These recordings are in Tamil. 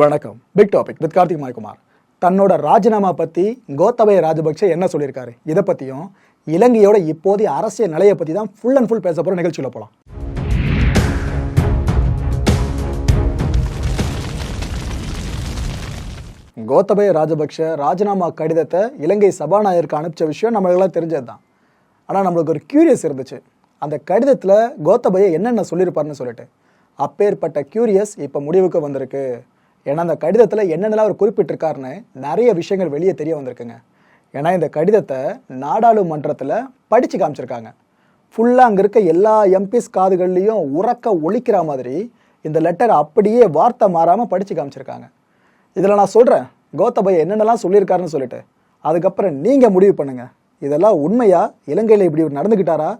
வணக்கம். பிக் டாபிக் வித் கார்த்திக் மாய்குமார். தன்னோட ராஜினாமா பத்தி கோத்தபய ராஜபக்சே என்ன சொல்லியிருக்காரு? இதை பத்தியும் இலங்கையோட இப்போதைய அரசியல் நிலையை பத்தி தான் ஃபுல் அண்ட் ஃபுல் பேச போற நிகழ்ச்சியில் போலாம். கோத்தபய ராஜபக்ஷ ராஜினாமா கடிதத்தை இலங்கை சபாநாயகருக்கு அனுப்பிச்ச விஷயம் நம்மளுக்கெல்லாம் தெரிஞ்சது தான். ஆனால் நம்மளுக்கு ஒரு கியூரியஸ் இருந்துச்சு. அந்த கடிதத்தில் கோத்தபய என்னென்ன சொல்லியிருப்பாருன்னு சொல்லிட்டு. அப்பேற்பட்ட கியூரியஸ் இப்போ முடிவுக்கு வந்திருக்கு. ஏன்னா அந்த கடிதத்தில் என்னென்னலாம் அவர் குறிப்பிட்டிருக்காருன்னு நிறைய விஷயங்கள் வெளியே தெரிய வந்திருக்குங்க. ஏன்னா இந்த கடிதத்தை நாடாளுமன்றத்தில் படித்து காமிச்சிருக்காங்க. ஃபுல்லாக அங்கே இருக்க எல்லா எம்பிஸ் காதுகள்லையும் உறக்க ஒழிக்கிற மாதிரி இந்த லெட்டர் அப்படியே வார்த்தை மாறாமல் படித்து காமிச்சிருக்காங்க. இதில் நான் சொல்கிறேன் கோத்தபய என்னென்னலாம் சொல்லியிருக்காருன்னு சொல்லிட்டு. அதுக்கப்புறம் நீங்கள் முடிவு பண்ணுங்கள் இதெல்லாம் உண்மையா? இலங்கையில் இப்படி நடந்துக்கிட்டாரா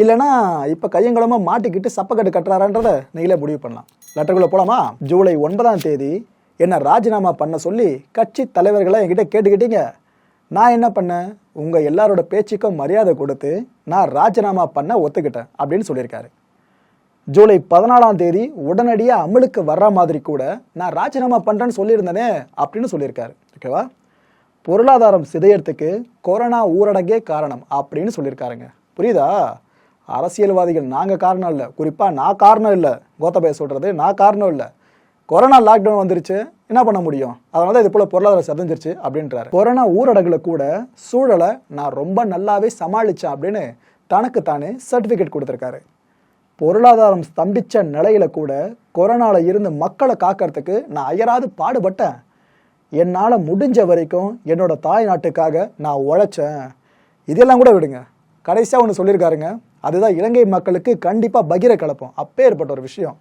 இல்லைனா இப்போ கையங்கலமாக மாட்டிக்கிட்டு சப்பக்கட்டு கட்டுறாரான்றதை நீங்களே முடிவு பண்ணலாம். லெட்டருக்குள்ளே போலாமா? ஜூலை ஒன்பதாம் தேதி என்னை ராஜினாமா பண்ண சொல்லி கட்சி தலைவர்களை என்கிட்ட கேட்டுக்கிட்டீங்க. நான் என்ன பண்ணேன்? உங்கள் எல்லாரோட பேச்சுக்கும் மரியாதை கொடுத்து நான் ராஜினாமா பண்ண ஒத்துக்கிட்டேன் அப்படின்னு சொல்லியிருக்காரு. ஜூலை பதினாலாம் தேதி உடனடியாக அமலுக்கு வர்ற மாதிரி கூட நான் ராஜினாமா பண்ணுறேன்னு சொல்லியிருந்தேனே அப்படின்னு சொல்லியிருக்காரு. ஓகேவா பொருளாதாரம் சிதையறதுக்கு கொரோனா ஊரடங்கே காரணம் அப்படின்னு சொல்லியிருக்காருங்க. புரியுதா? அரசியல்வாதிகள் நாங்கள் காரணம் இல்லை. குறிப்பாக நான் காரணம் இல்லை. கோத்தபய சொல்கிறது நான் காரணம் இல்லை. கொரோனா லாக்டவுன் வந்துருச்சு என்ன பண்ண முடியும்? அதனால தான் இது போல் பொருளாதாரம் சதஞ்சிருச்சு அப்படின்றாரு. கொரோனா ஊரடங்கில் கூட சூழலை நான் ரொம்ப நல்லாவே சமாளித்தேன் அப்படின்னு தனக்கு தானே சர்டிஃபிகேட் கொடுத்துருக்காரு. பொருளாதாரம் ஸ்தம்பித்த நிலையில கூட கொரோனாவில் இருந்து மக்களை காக்கிறதுக்கு நான் அயராது பாடுபட்டேன். என்னால் முடிஞ்ச வரைக்கும் என்னோட தாய் நாட்டுக்காக நான் உழைச்சேன். இதெல்லாம் கூட விடுங்க. கடைசியாக ஒன்று சொல்லியிருக்காருங்க. அதுதான் இலங்கை மக்களுக்கு கண்டிப்பாக பகிர கலப்பம். அப்பேற்பட்ட ஒரு விஷயம்.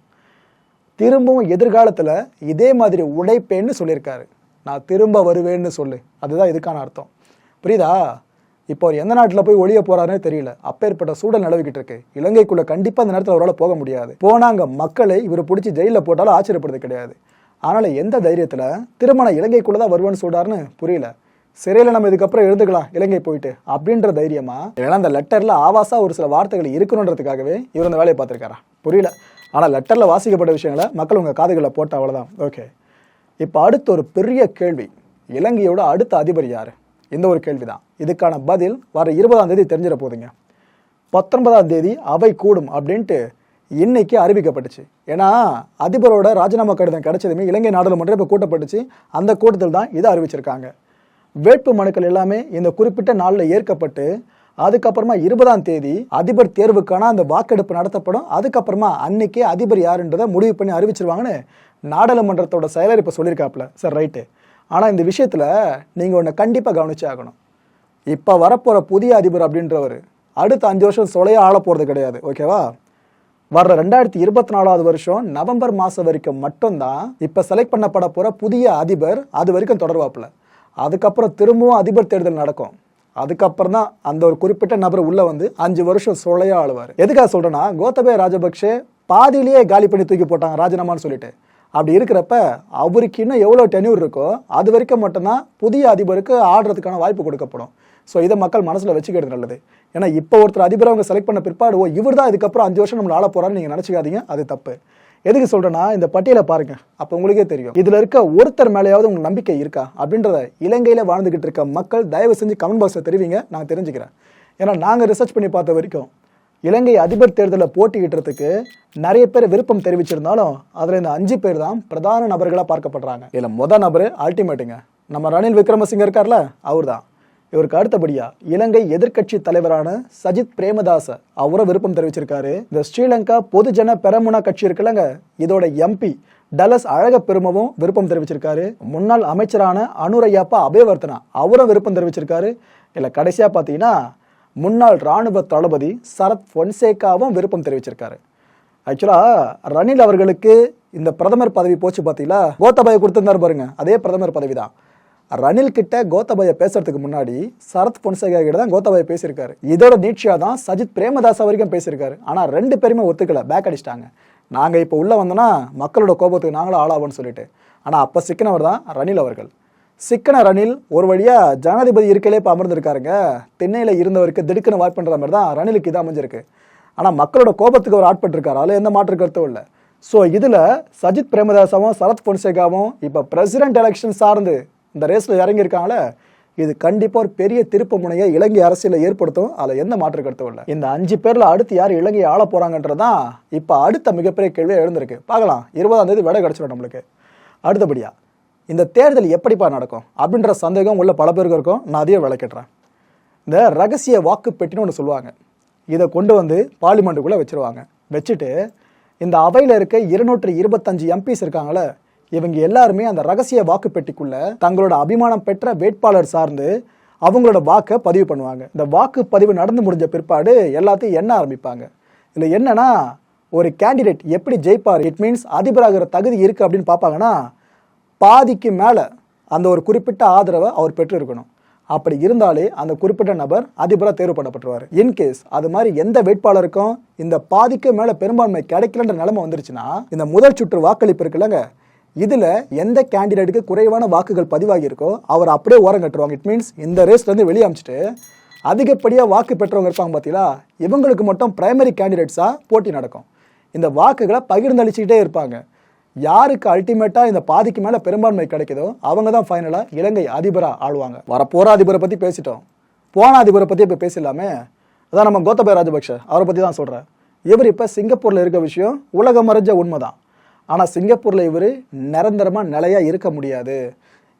திரும்பவும் எதிர்காலத்தில் இதே மாதிரி உழைப்பேன்னு சொல்லியிருக்காரு. நான் திரும்ப வருவேன்னு சொல்லு. அதுதான் இதுக்கான அர்த்தம். புரியுதா? இப்போ அவர் எந்த நாட்டில் போய் ஒழிய போறாருன்னு தெரியல. அப்பேற்பட்ட சூழல் நிலவிக்கிட்டு இருக்கு. இலங்கைக்குள்ள கண்டிப்பாக அந்த நேரத்தில் அவரால் போக முடியாது. போனாங்க மக்களை இவர் பிடிச்சி ஜெயிலில் போட்டாலும் ஆச்சரியப்படுறது கிடையாது. ஆனால் எந்த தைரியத்தில் திருமண இலங்கைக்குள்ளே தான் வருவேன்னு சொல்கிறாருன்னு புரியல. சிறையில் நம்ம இதுக்கப்புறம் எழுதுக்கலாம் இலங்கை போயிட்டு அப்படின்ற தைரியமா? ஏன்னா அந்த லெட்டரில் ஆவாசா ஒரு சில வார்த்தைகள் இருக்கணுன்றதுக்காகவே இவர் அந்த வேலையை பார்த்துருக்காரா? புரியல. ஆனால் லெட்டரில் வாசிக்கப்பட்ட விஷயங்களை மக்கள் உங்கள் காதுகளில் போட்ட அவ்வளோதான் ஓகே. இப்போ அடுத்த ஒரு பெரிய கேள்வி. இலங்கையோட அடுத்த அதிபர் யார்? இந்த ஒரு கேள்விதான். இதுக்கான பதில் வர இருபதாம் தேதி தெரிஞ்சிட போகுதுங்க பத்தொன்பதாம் தேதி அவை கூடும் அப்படின்ட்டு இன்னைக்கு அறிவிக்கப்பட்டுச்சு. ஏன்னா அதிபரோட ராஜினாமா கடிதம் கிடைச்சதுமே இலங்கை நாடாளுமன்றம் இப்போ கூட்டப்பட்டுச்சு. அந்த கூட்டத்தில் தான் இதை அறிவிச்சிருக்காங்க. வேட்பு மனுக்கள் எல்லாமே இந்த குறிப்பிட்ட நாளில் ஏற்கப்பட்டு அதுக்கப்புறமா இருபதாம் தேதி அதிபர் தேர்வுக்கான அந்த வாக்கெடுப்பு நடத்தப்படும். அதுக்கப்புறமா அன்னைக்கே அதிபர் யாருன்றதை முடிவு பண்ணி அறிவிச்சிருவாங்கன்னு நாடாளுமன்றத்தோட செயலர் இப்போ சொல்லியிருக்காப்புல. Sir right. ஆனால் இந்த விஷயத்தில் நீங்கள் ஒன்று கண்டிப்பாக கவனிச்சே ஆகணும் இப்போ வரப்போகிற புதிய அதிபர் அப்படின்றவர் அடுத்த அஞ்சு வருஷம் சொலைய ஆள போகிறது கிடையாது. ஓகேவா? வர்ற ரெண்டாயிரத்தி இருபத்தி நாலாவது வருஷம் நவம்பர் மாதம் வரைக்கும் மட்டும்தான் இப்போ செலக்ட் பண்ணப்பட போகிற புதிய அதிபர் அது வரைக்கும் தொடர்வாப்புல. அதுக்கப்புறம் திரும்பவும் அதிபர் தேர்தல் நடக்கும். அதுக்கப்புறம் தான் அந்த ஒரு குறிப்பிட்ட நபர் உள்ள வந்து அஞ்சு வருஷம் சொலையா ஆளுவார். எதுக்காக சொல்றேன்னா கோத்தபய ராஜபக்ஷே பாதியிலேயே காலி பண்ணி தூக்கி போட்டாங்க ராஜினாமான்னு சொல்லிட்டு. அப்படி இருக்கிறப்ப அவருக்கு இன்னும் எவ்வளோ டென்யூர் இருக்கோ அது வரைக்கும் மட்டும்தான் புதிய அதிபருக்கு ஆடுறதுக்கான வாய்ப்பு கொடுக்கப்படும். ஸோ இதை மக்கள் மனசில் வச்சுக்கிறது நல்லது. ஏன்னா இப்போ ஒருத்தர் அதிபர் அவங்க செலக்ட் பண்ண பிற்பாடு ஓ இவர் தான் இதுக்கப்புறம் அஞ்சு வருஷம் நம்மளை ஆள போறான்னு நீங்கள் நினச்சிக்காதீங்க அது தப்பு. எதுக்கு சொல்றேன்னா இந்த பட்டியலை பாருங்க. அப்போ உங்களுக்கே தெரியும். இதுல இருக்க ஒருத்தர் மேலேயாவது உங்களுக்கு நம்பிக்கை இருக்கா? அப்படின்றத இலங்கையில வாழ்ந்துகிட்டு இருக்க மக்கள் தயவு செஞ்சு கமெண்ட் பாக்ஸில் தெரிவிங்க. நான் தெரிஞ்சுக்கிறேன். ஏன்னா நாங்கள் ரிசர்ச் பண்ணி பார்த்த வரைக்கும் இலங்கை அதிபர் தேர்தலில் போட்டியிடுறதுக்கு நிறைய பேர் விருப்பம் தெரிவிச்சிருந்தாலும் அதில் இந்த அஞ்சு பேர் தான் பிரதான நபர்களாக பார்க்கப்படுறாங்க. இதில் முத நபர் அல்டிமேட்டுங்க நம்ம ரணில் விக்ரமசிங்க இருக்கார்ல அவர் தான் இவருக்கு அடுத்தபடியா இலங்கை எதிர்க்கட்சி தலைவரான சஜித் பிரேமதாச அவரும் விருப்பம் தெரிவிச்சிருக்காரு. இந்த ஸ்ரீலங்கா பொதுஜன பெரமுனா கட்சி இருக்குல்லங்க. இதோட எம்பி டலஸ் அழக பெருமவும் விருப்பம் தெரிவிச்சிருக்காரு. முன்னாள் அமைச்சரான அனுரையாப்பா அபயவர்த்தனா அவரும் விருப்பம் தெரிவிச்சிருக்காரு. இல்ல கடைசியா பாத்தீங்கன்னா முன்னாள் ராணுவ தளபதி சரத் பொன்சேகாவும் விருப்பம் தெரிவிச்சிருக்காரு. ஆக்சுவலா ரணில் அவர்களுக்கு இந்த பிரதமர் பதவி போச்சு பாத்தீங்களா? கோத்தபாய கொடுத்திருந்தாரு பாருங்க. அதே பிரதமர் பதவி தான் ரணில் கிட்ட கோத்தபாய பேசுறதுக்கு முன்னாடி சரத் பொன்சேகா கிட்ட தான் கோத்தபாய பேசியிருக்காரு. இதோட நீட்சியா தான் சஜித் பிரேமதாஸ் வரைக்கும் பேசியிருக்காரு. ஆனா ரெண்டு பேருமே ஒத்துக்கல பேக் அடிச்சிட்டாங்க. நாங்க இப்ப உள்ள வந்தோம்னா மக்களோட கோபத்துக்கு நாங்களும் ஆளாவோம்னு சொல்லிட்டு. ஆனா அப்ப சிக்கனவர் தான் ரணில் அவர்கள். சிக்கன ரணில் ஒரு வழியா ஜனாதிபதி இருக்கையிலே இப்போ அமர்ந்திருக்காருங்க. திண்ணையில இருந்தவருக்கு திடுக்குன்னு வாய்ப்புன்ற மாதிரி தான் ரணிலுக்கு இது அமைஞ்சிருக்கு. ஆனா மக்களோட கோபத்துக்கு அவர் ஆட்பட்டிருக்காரு. அதுல எந்த மாற்று கருத்தும் இல்லை. ஸோ இதில் சஜித் பிரேமதாசாவும் சரத் பொன்சேகாவும் இப்போ பிரசிடென்ட் எலெக்ஷன் சார்ந்து இந்த ரேஸில் இறங்கியிருக்காங்களே இது கண்டிப்பாக ஒரு பெரிய திருப்பு முனையை இலங்கை அரசியலில் ஏற்படுத்தும். அதில் எந்த மாற்று கருத்தும் இல்லை இந்த அஞ்சு பேரில் அடுத்து யார் இலங்கையை ஆள போகிறாங்கன்றதான் இப்போ அடுத்த மிகப்பெரிய கேள்வியாக எழுந்திருக்கு. பார்க்கலாம். இருபதாம் தேதி விடை கிடச்சிடும் நம்மளுக்கு. அடுத்தபடியாக இந்த தேர்தல் எப்படிப்பா நடக்கும்? அப்படின்ற சந்தேகம் உள்ள பல பேருக்கு இருக்கும். நான் அதையே விளக்கிடுறேன். இந்த ரகசிய வாக்கு பெட்டின்னு ஒன்று சொல்லுவாங்க. இதை கொண்டு வந்து பார்லிமெண்ட்டுக்குள்ளே வச்சிருவாங்க. வச்சுட்டு இந்த அவையில் இருக்க இருநூற்றி இருபத்தஞ்சு எம்பிஸ் இருக்காங்களே இவங்க எல்லாருமே அந்த ரகசிய வாக்கு பெட்டிக்குள்ள தங்களோட அபிமானம் பெற்ற வேட்பாளர் சார்ந்து அவங்களோட வாக்கை பதிவு பண்ணுவாங்க. இந்த வாக்கு பதிவு நடந்து முடிஞ்ச பிற்பாடு எல்லாத்தையும் எண்ண ஆரம்பிப்பாங்க. இதில் என்னன்னா ஒரு கேண்டிடேட் எப்படி ஜெயிப்பார்? இட் மீன்ஸ் அதிபராகிற தகுதி இருக்குது அப்படின்னு பார்ப்பாங்கன்னா பாதிக்கு மேலே அந்த ஒரு குறிப்பிட்ட ஆதரவை அவர் பெற்றிருக்கணும். அப்படி இருந்தாலே அந்த குறிப்பிட்ட நபர் அதிபராக தேர்வு பண்ணப்பட்டுருவார். இன்கேஸ் அது மாதிரி எந்த வேட்பாளருக்கும் இந்த பாதிக்கு மேலே பெரும்பான்மை கிடைக்கலன்ற நிலைமை வந்துருச்சுன்னா இந்த முதல் சுற்று வாக்களிப்பு இருக்குல்லங்க. இதில் எந்த கேண்டிடேட்டுக்கு குறைவான வாக்குகள் பதிவாகியிருக்கோ அவர் அப்படியே ஓரம் கட்டுருவாங்க. இட் மீன்ஸ் இந்த ரேஸ்லேருந்து வெளியே அமிச்சிட்டு அதிகப்படியாக வாக்கு பெற்றவங்க இருப்பாங்க பார்த்தீங்களா இவங்களுக்கு மட்டும் பிரைமரி கேண்டிடேட்ஸாக போட்டி நடக்கும். இந்த வாக்குகளை பகிர்ந்தளிச்சுக்கிட்டே இருப்பாங்க. யாருக்கு அல்டிமேட்டாக இந்த பாதிக்கு மேலே பெரும்பான்மை கிடைக்குதோ அவங்க தான் ஃபைனலாக இலங்கை அதிபராக ஆளுவாங்க. வர போகிற அதிபரை பற்றி பேசிட்டோம். போன அதிபரை பற்றி இப்போ பேசிடலாமே. அதான் நம்ம கோத்தபய ராஜபக்ஷ அவரை பற்றி தான் சொல்கிறேன் இவர் இப்போ சிங்கப்பூரில் இருக்க விஷயம் உலகம் மறைஞ்ச உண்மை தான் ஆனால் சிங்கப்பூரில் இவர் நிரந்தரமாக நிலையாக இருக்க முடியாது.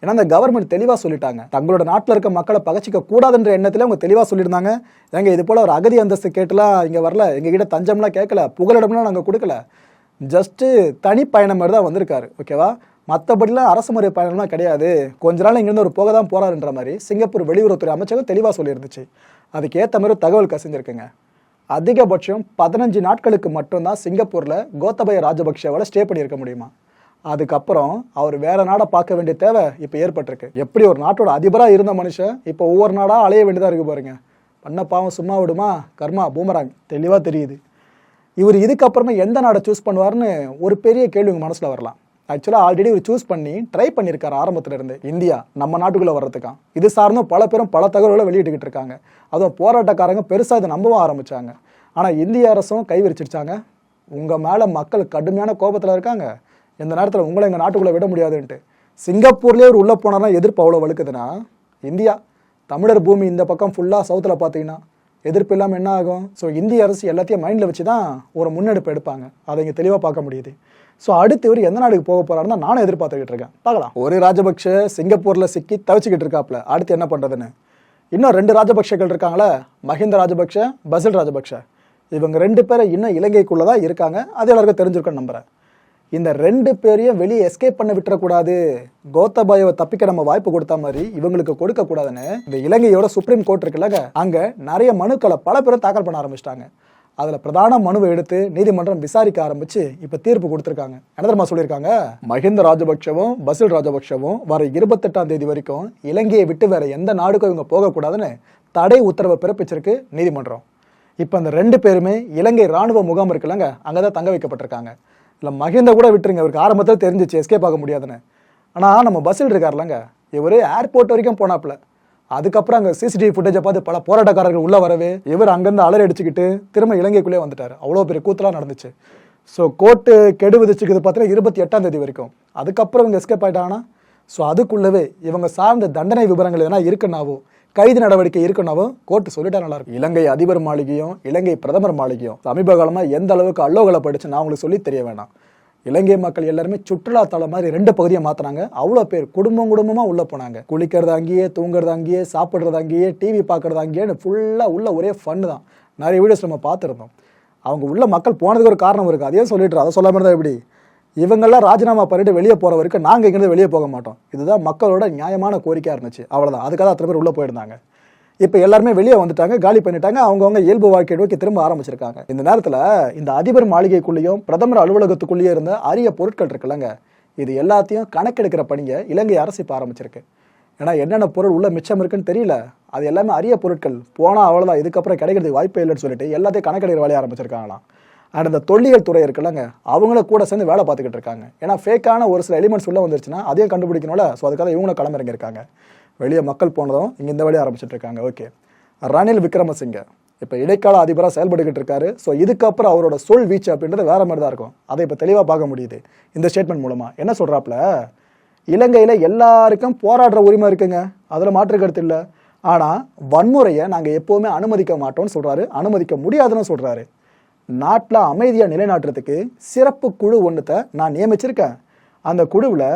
ஏன்னா அந்த கவர்மெண்ட் தெளிவாக சொல்லிட்டாங்க. தங்களோட நாட்டில் இருக்க மக்களை பகச்சிக்க கூடாதுன்ற எண்ணத்தில் அவங்க தெளிவாக சொல்லியிருந்தாங்க. ஏங்க இது போல் ஒரு அகதி அந்தஸ்து கேட்டுலாம் இங்கே வரல. எங்ககிட்ட தஞ்சம்லாம் கேட்கல. புகலிடம்லாம் நாங்கள் கொடுக்கல. ஜஸ்ட்டு தனி பயணம் மாதிரி தான் வந்திருக்காரு. ஓகேவா மற்றபடிலாம் அரசு முறை பயணம்லாம் கிடையாது. கொஞ்ச நாள் இங்கேருந்து ஒரு போக தான் போகிறாருன்ற மாதிரி சிங்கப்பூர் வெளியுறவுத்துறை அமைச்சகம் தெளிவாக சொல்லியிருந்துச்சு. அதுக்கேற்ற மாதிரி ஒரு தகவல் கசிஞ்சிருக்குங்க. அதிகபட்சம் பதினஞ்சு நாட்களுக்கு மட்டும்தான் சிங்கப்பூரில் கோத்தபய ராஜபக்ஷவால் ஸ்டே பண்ணியிருக்க முடியுமா? அதுக்கப்புறம் அவர் வேற நாடை பார்க்க வேண்டிய தேவை இப்போ ஏற்பட்டிருக்கு. எப்படி ஒரு நாட்டோட அதிபராக இருந்த மனுஷன் இப்போ ஒவ்வொரு நாடாக அலைய வேண்டியதாக இருக்கு பாருங்க. பண்ண பாவம் சும்மா விடுமா? கர்மா பூமராங் தெளிவாக தெரியுது. இவர் இதுக்கப்புறமா எந்த நாடை சூஸ் பண்ணுவார்னு ஒரு பெரிய கேள்வி உங்கள் மனசில் வரலாம். ஆக்சுவலாக ஆல்ரெடி இவர் சூஸ் பண்ணி ட்ரை பண்ணியிருக்காரு ஆரம்பத்துல இருந்து இந்தியா நம்ம நாட்டுக்குள்ளே வர்றதுக்காக. இது சார்ந்தும் பல பேரும் பல தகவல்களை வெளியிட்டுக்கிட்டு இருக்காங்க. அதுவும் போராட்டக்காரங்க பெருசாக இதை நம்பவும் ஆரம்பித்தாங்க ஆனால் இந்திய அரசும் கைவிரிச்சிருச்சாங்க உங்கள் மேலே மக்கள் கடுமையான கோபத்தில் இருக்காங்க. இந்த நேரத்தில் உங்களை எங்கள் நாட்டுக்குள்ளே விட முடியாதுன்ட்டு. சிங்கப்பூர்லேயே ஒரு உள்ளே போனார்னா எதிர்ப்பு அவ்வளோ வலுக்குதுன்னா? இந்தியா தமிழர் பூமி இந்த பக்கம் ஃபுல்லாக சவுத்தில் பார்த்தீங்கன்னா எதிர்ப்பு இல்லாமல் என்ன ஆகும்? ஸோ இந்திய அரசு எல்லாத்தையும் மைண்டில் வச்சு தான் ஒரு முன்னெடுப்பு எடுப்பாங்க. அதை இங்கே தெளிவாக பார்க்க முடியுது. ஸோ அடுத்து இவர் எந்த நாடுக்கு போக போறாருன்னு தான் நானும் எதிர்பார்த்துக்கிட்டு இருக்கேன். பார்க்கலாம். ஒரு ராஜபக்ஷ சிங்கப்பூரில் சிக்கி தவிச்சுக்கிட்டு இருக்காப்ல. அடுத்து என்ன பண்ணுறதுன்னு இன்னும் ரெண்டு ராஜபக்ஷகள் இருக்காங்களே. மஹிந்த ராஜபக்ஷ பசில் ராஜபக்ஷ. இவங்க ரெண்டு பேரை இன்னும் இலங்கைக்குள்ளே தான் இருக்காங்க. அது எல்லாருக்கும் தெரிஞ்சிருக்குன்னு நம்புறேன். இந்த ரெண்டு பேரையும் வெளியே எஸ்கேப் பண்ண விட்டுறக்கூடாது. கோத்தபாயவை தப்பிக்க நம்ம வாய்ப்பு கொடுத்த மாதிரி இவங்களுக்கு கொடுக்க கூடாதுன்னு இந்த இலங்கையோட சுப்ரீம் கோர்ட் இருக்குல்லங்க அங்க நிறைய மனுக்களை பல பேரும் தாக்கல் பண்ண ஆரம்பிச்சிட்டாங்க. அதுல பிரதான மனுவை எடுத்து நீதிமன்றம் விசாரிக்க ஆரம்பிச்சு இப்ப தீர்ப்பு கொடுத்திருக்காங்க. என்ன தெரியுமா சொல்லியிருக்காங்க? மஹிந்த ராஜபக்ஷவும் பசில் ராஜபக்ஷவும் வர இருபத்தெட்டாம் தேதி வரைக்கும் இலங்கையை விட்டு வேற எந்த நாடுக்கும் இவங்க போகக்கூடாதுன்னு தடை உத்தரவை பிறப்பிச்சிருக்கு நீதிமன்றம். இப்போ அந்த ரெண்டு பேருமே இலங்கை ராணுவ முகாம் இருக்குல்லங்க அங்கே தான் தங்க வைக்கப்பட்டிருக்காங்க. இல்லை மகேந்த கூட விட்டுருங்க. இவருக்கு ஆரம்பத்தில் தெரிஞ்சிச்சு எஸ்கேப் ஆக முடியாதுன்னு. ஆனால் நம்ம பஸ்ஸில் இருக்கார்லங்க இவர் ஏர்போர்ட் வரைக்கும் போனாப்புல. அதுக்கப்புறம் அங்கே சிசிடிவி ஃபுட்டேஜை பார்த்து பல போராட்டக்காரர்கள் உள்ளே வரவே இவர் அங்கேருந்து அலறி அடிச்சுக்கிட்டு திரும்ப இலங்கைக்குள்ளே வந்துட்டார். அவ்வளோ பெரிய கூத்தலாக நடந்துச்சு. ஸோ கோர்ட்டு கெடு விதிச்சுக்கிறது பார்த்தீங்கன்னா இருபத்தி எட்டாம் தேதி வரைக்கும். அதுக்கப்புறம் இவங்க எஸ்கேப் ஆகிட்டாங்கன்னா ஸோ அதுக்குள்ளவே இவங்க சார்ந்த தண்டனை விவரங்கள் எதனா இருக்குன்னாவோ கைது நடவடிக்கை இருக்கணும் கோர்ட்டு சொல்லிட்டா நல்லா இருக்கும். இலங்கை அதிபர் மாளிகையும் இலங்கை பிரதமர் மாளிகையும். சமீப காலமாக எந்த அளவுக்கு அல்லோகலை படிச்சு நான் உங்களுக்கு சொல்லி தெரிய வேணாம். இலங்கை மக்கள் எல்லாருமே சுற்றுலா தளம் மாதிரி ரெண்டு பகுதியை மாத்தினாங்க. அவ்வளோ பேர் குடும்பம் குடும்பமா உள்ள போனாங்க. குளிக்கிறது அங்கேயே தூங்குறது அங்கேயே சாப்பிட்றது அங்கேயே டிவி பார்க்கறது அங்கேயேன்னு ஃபுல்லாக உள்ள ஒரே ஃபன் தான். நிறைய வீடியோஸ் நம்ம பார்த்துருந்தோம். அவங்க உள்ள மக்கள் போனதுக்கு ஒரு காரணம் இருக்கு. அதையே சொல்லிட்டு அதை சொல்லாம தான் எப்படி? இவங்கெல்லாம் ராஜினாமா பண்ணிட்டு வெளியே போற வரைக்கும் நாங்கள் இங்கேருந்து வெளியே போக மாட்டோம். இதுதான் மக்களோட நியாயமான கோரிக்கையாக இருந்துச்சு. அவ்வளோதான் அதுக்காக அத்தனை பேர் உள்ளே போயிருந்தாங்க. இப்போ எல்லாருமே வெளியே வந்துட்டாங்க காலி பண்ணிட்டாங்க அவங்கவுங்க இயல்பு வாழ்க்கை நோக்கி திரும்ப ஆரம்பிச்சிருக்காங்க. இந்த நேரத்தில் இந்த அதிபர் மாளிகைக்குள்ளேயும் பிரதமர் அலுவலகத்துக்குள்ளேயே இருந்த அரிய பொருட்கள் இருக்குல்லங்க. இது எல்லாத்தையும் கணக்கெடுக்கிற பணியை இலங்கை அரசு இப்போ ஆரம்பிச்சிருக்கு. ஏன்னா என்னென்ன பொருள் உள்ள மிச்சம் இருக்குன்னு தெரியல. அது எல்லாமே அரிய பொருட்கள். போனால் அவ்வளோதான் இதுக்கப்புறம் கிடைக்கிறதுக்கு வாய்ப்பே இல்லைன்னு சொல்லிட்டு எல்லாத்தையும் கணக்கெடுக்கிற வேலையை ஆரம்பிச்சிருக்காங்களாம். அண்ட் இந்த தொல்லியல் துறை இருக்குல்லங்க அவங்களும் கூட சேர்ந்து வேலை பார்த்துக்கிட்டு இருக்காங்க. ஏன்னா ஃபேக்கான ஒரு சில எலிமெண்ட்ஸ் உள்ளே வந்துருச்சுன்னா அதையும் கண்டுபிடிக்கணும்ல? ஸோ அதுக்காக இவங்களும் களமிறங்கியிருக்காங்க வெளியே மக்கள் போனதும் இங்கே இந்த வழியை ஆரம்பிச்சிட்டு இருக்காங்க. ஓகே ரணில் விக்ரமசிங்க. இப்போ இடைக்கால அதிபராக செயல்பட்டுக்கிட்டு இருக்காரு. ஸோ இதுக்கப்புறம் அவரோட சொல் வீச்சு அப்படின்றது வேற மாதிரி தான் இருக்கும். அதை இப்போ தெளிவாக பார்க்க முடியுது. இந்த ஸ்டேட்மெண்ட் மூலமாக என்ன சொல்கிறாப்புல இலங்கையில் எல்லாருக்கும் போராடுற உரிமை இருக்குங்க. அதில் மாற்று கருத்து இல்லை. ஆனால் வன்முறையை நாங்கள் எப்போவுமே அனுமதிக்க மாட்டோம்னு சொல்கிறாரு அனுமதிக்க முடியாதுன்னு சொல்கிறாரு நாட்டில் அமைதியாக நிலைநாட்டுறதுக்கு சிறப்பு குழு ஒன்றுத்தை நான் நியமிச்சிருக்கேன். அந்த குழுவில்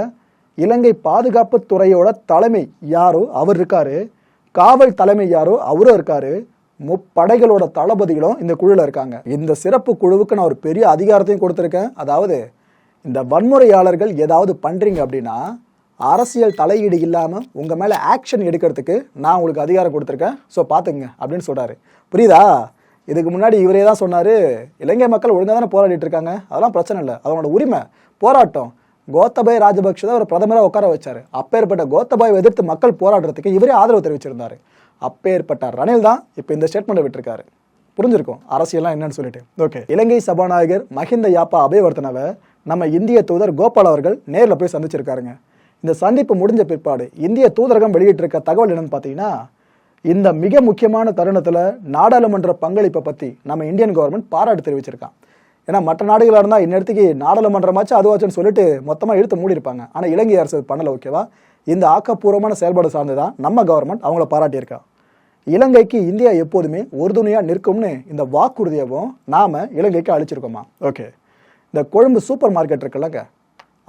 இலங்கை பாதுகாப்பு துறையோட தலைமை யாரோ அவர் இருக்காரு. காவல் தலைமை யாரோ அவரும் இருக்காரு. முப்படைகளோட தளபதிகளும் இந்த குழுவில் இருக்காங்க. இந்த சிறப்பு குழுவுக்கு நான் ஒரு பெரிய அதிகாரத்தையும் கொடுத்துருக்கேன். அதாவது இந்த வன்முறையாளர்கள் ஏதாவது பண்ணுறீங்க அப்படின்னா அரசியல் தலையீடு இல்லாமல் உங்கள் மேலே ஆக்ஷன் எடுக்கிறதுக்கு நான் உங்களுக்கு அதிகாரம் கொடுத்துருக்கேன். ஸோ பார்த்துங்க அப்படின்னு சொல்கிறாரு புரியுதா? இதுக்கு முன்னாடி இவரே தான் சொன்னார் இலங்கை மக்கள் ஒழுங்காக தானே போராடிட்டு இருக்காங்க? அதெல்லாம் பிரச்சனை இல்லை. அதனோட உரிமை போராட்டம். கோத்தபாய் ராஜபக்ஷ தான் ஒரு பிரதமராக உட்கார வச்சார். அப்பேற்பட்ட கோத்தபாய் எதிர்த்து மக்கள் போராடுறதுக்கு இவரே ஆதரவு தெரிவிச்சிருந்தாரு. அப்பேற்பட்ட ரணில் தான் இப்போ இந்த ஸ்டேட்மெண்ட்டை விட்டுருக்காரு. புரிஞ்சிருக்கும் அரசியல்லாம் என்னன்னு சொல்லிட்டு. ஓகே இலங்கை சபாநாயகர் மஹிந்த யாப்பா அபயவர்த்தனவை நம்ம இந்திய தூதர் கோபால் அவர்கள் நேரில் போய் சந்திச்சிருக்காருங்க. இந்த சந்திப்பு முடிஞ்ச பிற்பாடு இந்திய தூதரகம் வெளியிட்டிருக்க தகவல் என்னன்னு பார்த்தீங்கன்னா இந்த மிக முக்கியமான தருணத்தில் நாடாளுமன்ற பங்களிப்பை பற்றி நம்ம இந்தியன் கவர்மெண்ட் பாராட்டு தெரிவிச்சிருக்கான். ஏன்னா மற்ற நாடுகளாக இருந்தால் இந்நேரத்துக்கு நாடாளுமன்றமாச்சும் அதுவாச்சுன்னு சொல்லிட்டு மொத்தமாக இழுத்து மூடியிருப்பாங்க. ஆனால் இலங்கை அரசு பண்ணலை ஓகேவா இந்த ஆக்கப்பூர்வமான செயல்பாடு சார்ந்து தான் நம்ம கவர்மெண்ட் அவங்கள பாராட்டியிருக்கா. இலங்கைக்கு இந்தியா எப்போதுமே உறுதுணையாக நிற்கும்னு இந்த வாக்குறுதியவும் நாம் இலங்கைக்கு அழிச்சிருக்கோமா ஓகே இந்த கொழும்பு சூப்பர் மார்க்கெட் இருக்குல்லங்க.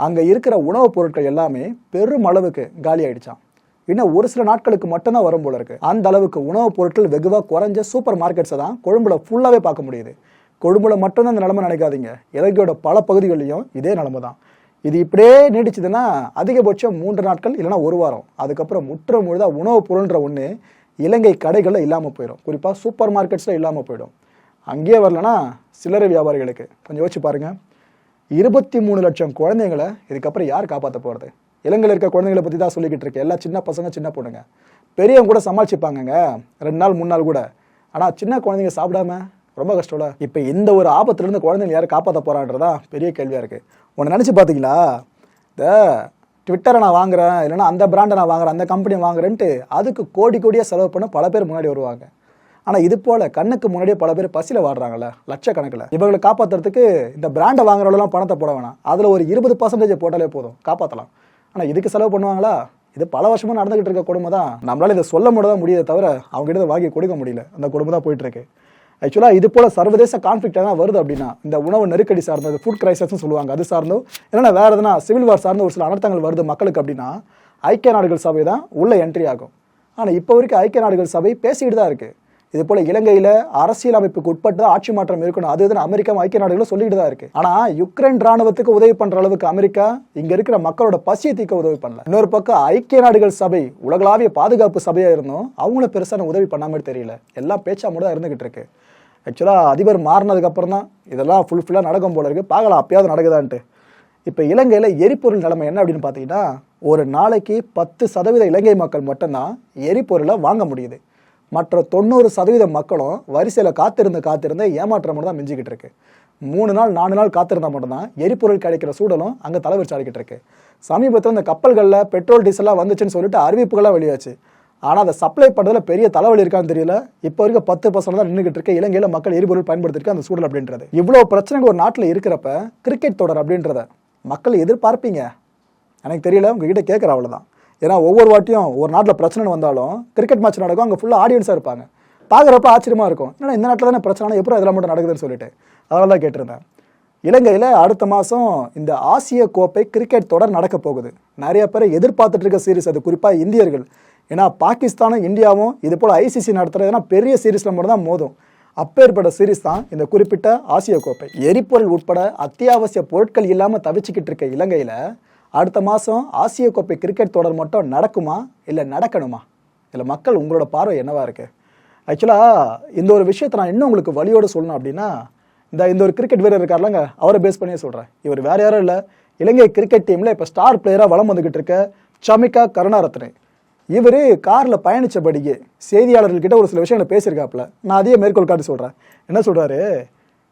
அங்கே இருக்கிற உணவுப் பொருட்கள் எல்லாமே பெரும் அளவுக்கு காலி ஆயிடுச்சான் இன்னும் ஒரு சில நாட்களுக்கு மட்டும்தான் வரும் போல இருக்கு. அந்த அளவுக்கு உணவுப் பொருட்கள் வெகுவாக குறைஞ்ச சூப்பர் மார்க்கெட்ஸை தான் கொழும்புல ஃபுல்லாகவே பார்க்க முடியுது. கொழும்புல மட்டும்தான் இந்த நிலைமை நினைக்காதீங்க. இலங்கையோட பல பகுதிகளிலையும் இதே நிலைமை தான். இது இப்படியே நீடிச்சதுன்னா அதிகபட்சம் மூன்று நாட்கள் இல்லைன்னா ஒரு வாரம். அதுக்கப்புறம் முற்ற முழுதாக உணவுப் பொருள்ன்ற ஒன்று இலங்கை கடைகளில் இல்லாமல் போயிடும். குறிப்பாக சூப்பர் மார்க்கெட்ஸில் இல்லாமல் போயிடும். அங்கேயே வரலனா சில்லறை வியாபாரிகளுக்கு. கொஞ்சம் யோசிச்சு பாருங்கள் இருபத்தி மூணு லட்சம் குழந்தைங்களை இதுக்கப்புறம் யார் காப்பாற்ற போகிறது இலங்கையில் இருக்க குழந்தைங்களை பற்றி தான் சொல்லிக்கிட்டு இருக்கேன். எல்லா சின்ன பசங்க சின்ன பொண்ணுங்க. பெரியவங்க கூட சமாளிச்சுப்பாங்கங்க. ரெண்டு நாள் மூணு நாள் கூட. ஆனால் சின்ன குழந்தைங்க சாப்பிடாம ரொம்ப கஷ்டம்ல. இப்போ இந்த ஒரு ஆபத்துலேருந்து குழந்தைங்க யாரும் காப்பாற்ற போகிறான்றதா பெரிய கேள்வியாக இருக்குது ஒன்று நினச்சி பார்த்தீங்களா இந்த ட்விட்டரை நான் வாங்குறேன் இல்லைன்னா அந்த பிராண்டை நான் வாங்குறேன் அந்த கம்பெனி வாங்குறேன்ட்டு அதுக்கு கோடி கோடியாக செலவு பண்ண பல பேர் முன்னாடி வருவாங்க. ஆனால் இது போல் கண்ணுக்கு முன்னாடியே பல பேர் பசியில் வாடுறாங்கல்ல லட்சக்கணக்கில். இவங்களை காப்பாற்றுறதுக்கு இந்த பிராண்டை வாங்குறவங்களாம் பணத்தை போட வேணாம். அதில் ஒரு இருபது பர்சன்டேஜ் போட்டாலே போதும். காப்பாற்றலாம் ஆனால் இதுக்கு செலவு பண்ணுவாங்களா? இது பல வருஷமாக நடந்துகிட்டு இருக்க குடும்பம் தான். நம்மளால இதை சொல்ல முடியாத தான் தவிர அவங்க கிட்ட இதை வாங்கி கொடுக்க முடியல. அந்த குடும்பம் தான் போயிட்டு இருக்கு ஆக்சுவலாக இது போல சர்வதேச கான்ஃபிளிக் தான் வருது அப்படின்னா இந்த உணவு நெருக்கடி சார்ந்தது ஃபுட் கிரைசஸ்னு சொல்லுவாங்க அது சார்ந்தோ இல்லைன்னா வேறு எதுனா சிவில் வார் சார்ந்த ஒரு சில அனர்த்தங்கள் வருது மக்களுக்கு அப்படின்னா ஐக்கிய நாடுகள் சபை தான் உள்ள என்ட்ரி ஆகும். ஆனால் இப்போ வரைக்கும் ஐக்கிய நாடுகள் சபை பேசிக்கிட்டு தான் இருக்குது இது போல இலங்கையில அரசியல் அமைப்புக்கு உட்பட்டு ஆட்சி மாற்றம் இருக்கணும். அது இதுன்னு அமெரிக்கா ஐக்கிய நாடுகளும் சொல்லிட்டு தான் இருக்கு. ஆனா யுக்ரைன் ராணுவத்துக்கு உதவி பண்ற அளவுக்கு அமெரிக்கா இங்க இருக்கிற மக்களோட பசியை தீர்க்க உதவி பண்ணல. இன்னொரு பக்கம் ஐக்கிய நாடுகள் சபை உலகளாவிய பாதுகாப்பு சபையா இருந்தும் அவங்களும் பெருசான உதவி பண்ணாம தெரியல. எல்லாம் பேச்சா மட்டும் தான் இருந்துகிட்டு இருக்கு. ஆக்சுவலா அதிபர் மாறினதுக்கு அப்புறம் தான் இதெல்லாம் ஃபுல்ஃபில்லா நடக்கும் போல இருக்கு. பார்க்கலாம் அப்பயாவது நடக்குதான்ட்டு. இப்போ இலங்கையில் எரிபொருள் நிலைமை என்ன அப்படின்னு பார்த்தீங்கன்னா ஒரு நாளைக்கு பத்து சதவீத இலங்கை மக்கள் மட்டும்தான் எரிபொருளை வாங்க முடியுது. மற்ற தொண்ணூறு சதவீத மக்களும் வரிசையில் காத்திருந்து காத்திருந்து ஏமாற்றம் மட்டும் தான் மிஞ்சிக்கிட்டு இருக்கு. மூணு நாள் நாலு நாள் காத்திருந்தா மட்டும்தான் எரிபொருள் கிடைக்கிற சூழலும் அங்கே தலைவரிச்சு ஆடிக்கிட்டு இருக்கு. சமீபத்தில் இந்த கப்பல்களில் பெட்ரோல் டீசலாக வந்துச்சுன்னு சொல்லிட்டு அறிவிப்புகளாக வெளியாச்சு. ஆனால் அதை சப்ளை பண்ணுறதுல பெரிய தலைவலி இருக்கான்னு தெரியல. இப்போ வரைக்கும் பத்து பர்சன்ட் தான் நின்றுகிட்டு இருக்க. இலங்கையில் மக்கள் எரிபொருள் பயன்படுத்திருக்கு அந்த சூழல் அப்படின்றது. இவ்வளோ பிரச்சனைகள் ஒரு நாட்டில் இருக்கிறப்ப கிரிக்கெட் தொடர் அப்படின்றத மக்கள் எதிர்பார்ப்பீங்க. எனக்கு தெரியல உங்ககிட்ட கேட்குற அவ்வளோதான் ஏன்னா ஒவ்வொரு வாட்டியும் ஒரு நாட்டில் பிரச்சனை வந்தாலும் கிரிக்கெட் மேட்ச் நடக்கும் அங்கே ஃபுல்லாக ஆடியன்ஸாக இருப்பாங்க. பார்க்குறப்ப ஆச்சரியமாக இருக்கும். ஏன்னா இந்த நாட்டில் தானே பிரச்சனை எப்படி அதெல்லாம் மட்டும் நடக்குதுன்னு சொல்லிட்டு. அதனால தான் கேட்டிருந்தேன். இலங்கையில் அடுத்த மாதம் இந்த ஆசிய கோப்பை கிரிக்கெட் தொடர் நடக்க போகுது. நிறைய பேர் எதிர்பார்த்துட்டு இருக்க சீரிஸ் அது. குறிப்பாக இந்தியர்கள். ஏன்னா பாகிஸ்தானும் இந்தியாவும் இது போல் ஐசிசி நடத்துகிறதுனா பெரிய சீரீஸில் மட்டும் தான் மோதும். அப்பேற்பட்ட சீரிஸ் தான் இந்த குறிப்பிட்ட ஆசிய கோப்பை. எரிபொருள் உட்பட அத்தியாவசிய பொருட்கள் இல்லாமல் தவிச்சுக்கிட்டு இருக்க இலங்கையில் அடுத்த மாதம் ஆசிய கோப்பை கிரிக்கெட் தொடர் மட்டும் நடக்குமா? இல்லை நடக்கணுமா? இல்லை மக்கள் உங்களோட பார்வை என்னவாக இருக்குது ஆக்சுவலாக இந்த ஒரு விஷயத்தை நான் இன்னும் உங்களுக்கு வழியோடு சொல்லணும் அப்படின்னா இந்த இந்த ஒரு கிரிக்கெட் வீரர் இருக்கார்லங்க அவரை பேஸ் பண்ணியே சொல்கிறேன் இவர் வேறு யாரும் இல்லை. இலங்கை கிரிக்கெட் டீமில் இப்போ ஸ்டார் பிளேயராக வளம் வந்துக்கிட்டு இருக்க சமிகா கருணாரத்னே. இவர் காரில் பயணித்தபடியே செய்தியாளர்கள்கிட்ட ஒரு சில விஷயங்களை பேசியிருக்காப்புல. நான் அதையே மேற்கோள் காட்டி சொல்கிறேன் என்ன சொல்கிறாரு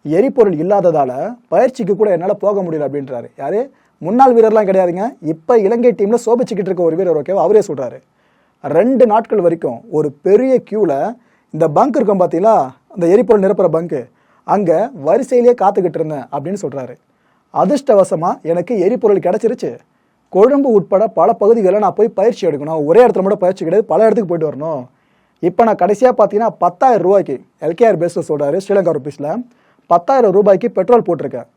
எரிபொருள் இல்லாததால் பயிற்சிக்கு கூட என்னால் போக முடியல அப்படின்றாரு. யார்? முன்னாள் வீரர்லாம் கிடையாதுங்க. இப்போ இலங்கை டீமில் சோபிச்சுக்கிட்டு இருக்க ஒரு வீரர் ஓகேவா அவரே சொல்கிறாரு ரெண்டு நாட்கள் வரைக்கும் ஒரு பெரிய க்யூவில் இந்த பங்க் இருக்கும் பார்த்தீங்களா அந்த எரிபொருள் நிரப்புற பங்கு அங்கே வரிசையிலேயே காத்துக்கிட்டு இருந்தேன் அப்படின்னு சொல்கிறாரு அதிர்ஷ்டவசமாக எனக்கு எரிபொருள் கிடச்சிருச்சு. கொழும்பு உட்பட பல பகுதிகளில் நான் போய் பயிற்சி எடுக்கணும். ஒரே இடத்துல மட்டும் பயிற்சி கிடையாது. பல இடத்துக்கு போயிட்டு வரணும். இப்போ நான் கடைசியாக பார்த்தீங்கன்னா பத்தாயிரம் ரூபாய்க்கு எல்கேஆர் பேஸில் சொல்கிறாரு ஸ்ரீலங்கா ருபீஸில் பத்தாயிரம் ரூபாய்க்கு பெட்ரோல் போட்டிருக்கேன்.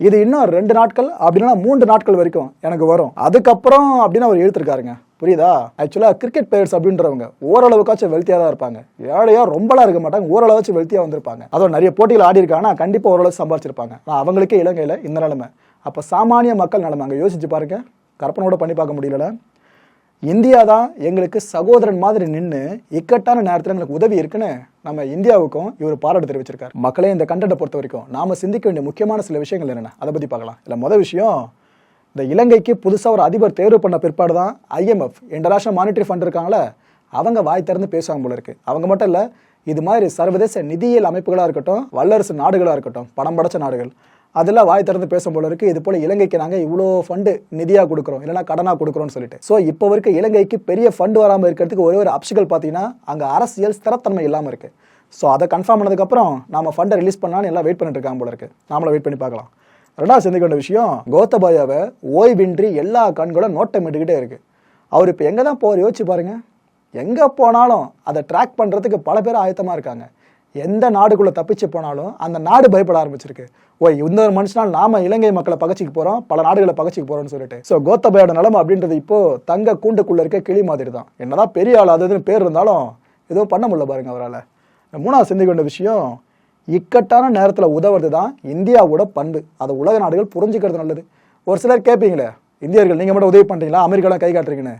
இது இன்னும் ரெண்டு நாட்கள் அப்படின்னா மூன்று நாட்கள் வரைக்கும் எனக்கு வரும். அதுக்கப்புறம் அப்படின்னு அவர் எழுத்துருக்காருங்க புரியுதா? ஆக்சுவலாக கிரிக்கெட் பிளேயர்ஸ் அப்படின்றவங்க ஓரளவுக்காச்சும் வெல்த்தியாக தான் இருப்பாங்க. ஏழையாக ரொம்பலாம் இருக்க மாட்டாங்க. ஓரளவாச்சும் வெல்த்தியாக வந்திருப்பாங்க. அதோட நிறைய போட்டிகள் ஆடி இருக்காங்க ஆனால் கண்டிப்பாக ஓரளவு சம்பாதிச்சிருப்பாங்க. ஆனால் அவங்களுக்கே இலங்கையில் இந்த நிலைமை. அப்போ சாமானிய மக்கள் நிலைமை அங்கே யோசிச்சு பாருங்க. கற்பனை பண்ணி பார்க்க முடியல இந்தியா தான் எங்களுக்கு சகோதரன் மாதிரி நின்று இக்கட்டான நேரத்தில் எங்களுக்கு உதவி இருக்குன்னு நம்ம இந்தியாவுக்கும் இவர் பாராட்டு தெரிவிச்சிருக்காரு. மக்களே இந்த கண்டென்ட்டை பொறுத்த வரைக்கும் நாம சிந்திக்க வேண்டிய முக்கியமான சில விஷயங்கள் என்னென்ன? அதை பற்றி பார்க்கலாம். இல்லை முதல் விஷயம் இந்த இலங்கைக்கு புதுசாக ஒரு அதிபர் தேர்வு பண்ண பிற்பாடு தான் ஐஎம்எஃப் இன்டர்நேஷனல் மானிட்டரி ஃபண்ட் இருக்காங்களே அவங்க வாய் திறந்து பேசுவாங்க போல இருக்கு. அவங்க மட்டும் இல்லை இது மாதிரி சர்வதேச நிதியியல் அமைப்புகளாக இருக்கட்டும் வல்லரசு நாடுகளாக இருக்கட்டும் பணம் படைச்ச நாடுகள் அதெல்லாம் வாய் திறந்து பேசும் போல இருக்கு. இது போல இலங்கைக்கு நாங்கள் இவ்வளோ ஃபண்டு நிதியாக கொடுக்குறோம். இல்லைனா கடனாக கொடுக்குறோம்னு சொல்லிட்டு. ஸோ இப்போ வரைக்கும் இலங்கைக்கு பெரிய ஃபண்டு வராமல் இருக்கிறதுக்கு ஒரே ஒரு அப்சிகள் பார்த்தீங்கன்னா அங்கே அரசியல் ஸ்திரத்தன்மை இல்லாமல் இருக்கு. ஸோ அதை கன்ஃபார்ம் பண்ணதுக்கப்புறம் நாம ஃபண்டை ரிலீஸ் பண்ணலான்னு எல்லாம் வெயிட் பண்ணிட்டு இருக்காங்க போல இருக்கு. நாமளும் வெயிட் பண்ணி பார்க்கலாம். ரெண்டாவது சிந்திக்க வேண்டிய விஷயம் கோத்தபாயாவை ஓய்வின்றி எல்லா கண்களும் நோட்டமிட்டுக்கிட்டே இருக்கு. அவர் இப்போ எங்கே தான் போகிற யோசிச்சு பாருங்க. எங்கே போனாலும் அதை ட்ராக் பண்ணுறதுக்கு பல பேர் ஆயத்தமாக இருக்காங்க. எந்த நாடுக்குள்ளே தப்பிச்சு போனாலும் அந்த நாடு பயப்பட ஆரம்பிச்சிருக்கு. ஓ இந்த ஒரு மனுஷனால் நாம இலங்கை மக்களை பகச்சிக்கு போகிறோம் பல நாடுகளை பகச்சிக்கு போகிறோம்னு சொல்லிட்டு. ஸோ கோத்தபையோட நிலம அப்படின்றது இப்போ தங்க கூண்டுக்குள்ளே இருக்க கிளி மாதிரி தான் என்னதான் பெரிய ஆள் அதுன்னு பேர் இருந்தாலும் எதுவும் பண்ண முடியல பாருங்க அவரால். மூணாவது சிந்திக்க வேண்டிய விஷயம் இக்கட்டான நேரத்தில் உதவுறது தான் இந்தியாவோட பண்பு. அதை உலக நாடுகள் புரிஞ்சுக்கிறது நல்லது. ஒரு சிலர் கேட்பீங்களே இந்தியர்கள் நீங்கள் மட்டும் உதவி பண்ணுறீங்களா அமெரிக்காலாம் கை காட்டுறீங்கன்னு.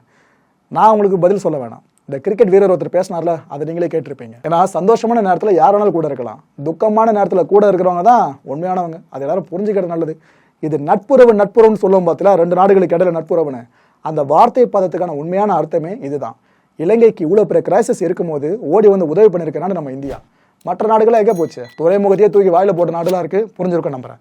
நான் உங்களுக்கு பதில் சொல்ல வேணாம். இந்த கிரிக்கெட் வீரர் ஒருத்தர் பேசினார்ல அதை நீங்களே கேட்டிருப்பீங்க. ஏன்னா சந்தோஷமான நேரத்தில் யார் வேணாலும் கூட இருக்கலாம். துக்கமான நேரத்தில் கூட இருக்கிறவங்க தான் உண்மையானவங்க. அது எல்லாரும் புரிஞ்சுக்கிறது நல்லது. இது நட்புறவு நட்புறவுன்னு சொல்லுவோம் பார்த்தீங்களா ரெண்டு நாடுகளுக்கு இடையில நட்புறவுன்னு. அந்த வார்த்தை பதத்துக்கான உண்மையான அர்த்தமே இதுதான். இலங்கைக்கு இவ்வளோ பெரிய கிரைசிஸ் இருக்கும்போது ஓடி வந்து உதவி பண்ணியிருக்க நாடு நம்ம இந்தியா. மற்ற நாடுகளாக எங்கே போச்சு? துறைமுகத்தையே தூக்கி வாயில போட்ட நாடுலாம் இருக்கு. புரிஞ்சிருக்கும் நம்புறேன்.